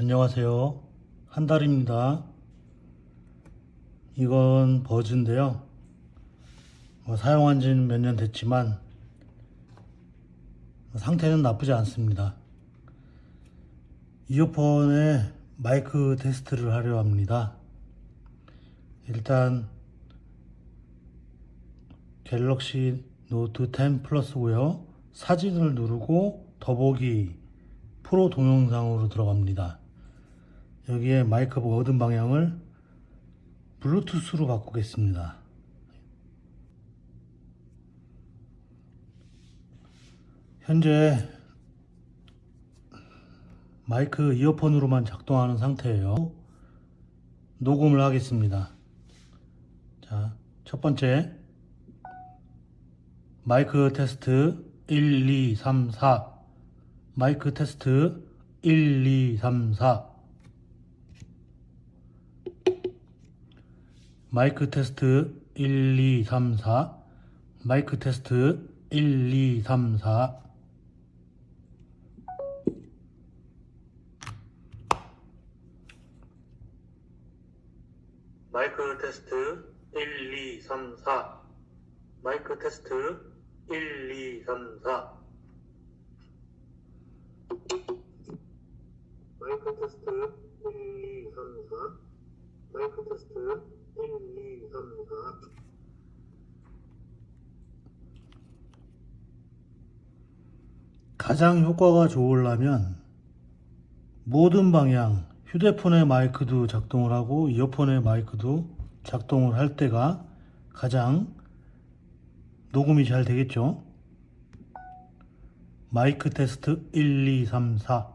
안녕하세요. 한 달입니다. 이건 버즈인데요. 뭐 사용한 지는 몇 년 됐지만 상태는 나쁘지 않습니다. 이어폰에 마이크 테스트를 하려 합니다. 일단 갤럭시 노트 10 플러스고요. 사진을 누르고 더보기 프로 동영상으로 들어갑니다. 여기에 마이크 얻은 방향을 블루투스로 바꾸겠습니다. 현재 마이크 이어폰으로만 작동하는 상태예요. 녹음을 하겠습니다. 자, 첫 번째 마이크 테스트 1, 2, 3, 4 마이크 테스트 1, 2, 3, 4 마이크 테스트 1, 2, 3, 4 마이크 테스트 1, 2, 3, 4 마이크 테스트 1, 2, 3, 4 마이크 테스트 1, 2, 3, 4 마이크 테스트 1, 2, 3, 4 마이크 테스트 1, 2, 3, 4 가장 효과가 좋으려면 모든 방향 휴대폰의 마이크도 작동을 하고 이어폰의 마이크도 작동을 할 때가 가장 녹음이 잘 되겠죠. 마이크 테스트 1, 2, 3, 4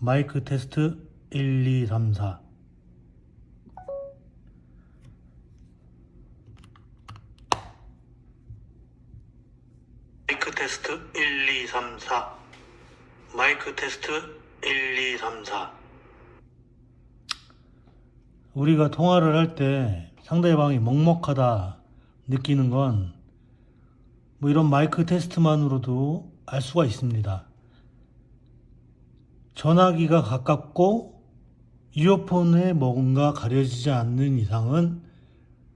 마이크 테스트 1, 2, 3, 4 마이크 테스트 1, 2, 3, 4 마이크 테스트 1, 2, 3, 4 우리가 통화를 할 때 상대방이 먹먹하다 느끼는 건 뭐 이런 마이크 테스트만으로도 알 수가 있습니다. 전화기가 가깝고 이어폰에 뭔가 가려지지 않는 이상은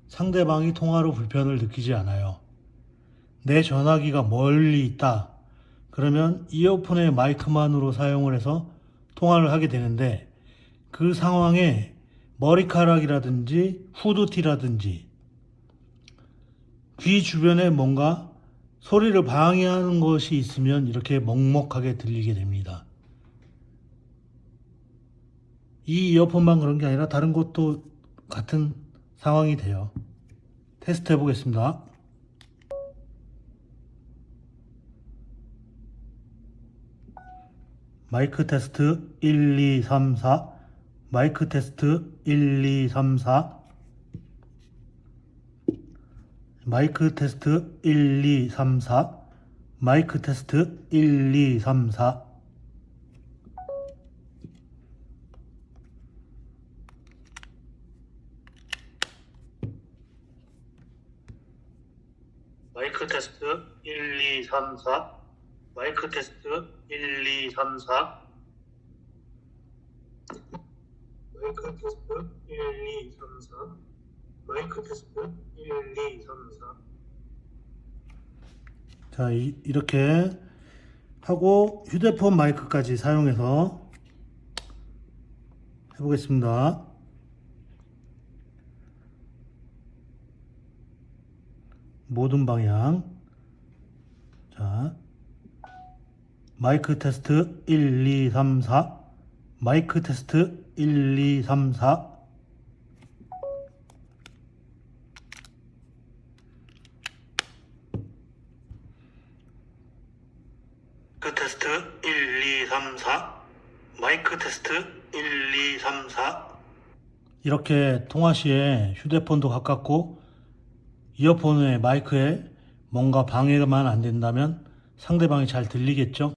상대방이 통화로 불편을 느끼지 않아요. 내 전화기가 멀리 있다. 그러면 이어폰의 마이크만으로 사용을 해서 통화를 하게 되는데 그 상황에 머리카락이라든지 후드티라든지 귀 주변에 뭔가 소리를 방해하는 것이 있으면 이렇게 먹먹하게 들리게 됩니다. 이 이어폰만 그런 게 아니라 다른 것도 같은 상황이 돼요. 테스트 해보겠습니다. 마이크 테스트 1, 2, 3, 4 마이크 테스트 1, 2, 3, 4 마이크 테스트 1, 2, 3, 4 마이크 테스트 1, 2, 3, 4 마이크 테스트 1, 2, 3, 4 마이크 테스트 1, 2, 3, 4 마이크 테스트 1, 2, 3, 4 마이크 테스트 1, 2, 3, 4 자, 이, 이렇게 하고 휴대폰 마이크까지 사용해서 해보겠습니다. 모든 방향. 자, 마이크 테스트 1, 2, 3, 4. 마이크 테스트 1, 2, 3, 4. 마이크 테스트 1, 2, 3, 4. 마이크 테스트 1, 2, 3, 4. 이렇게 통화 시에 휴대폰도 가깝고 이어폰에 마이크에 뭔가 방해만 안 된다면 상대방이 잘 들리겠죠?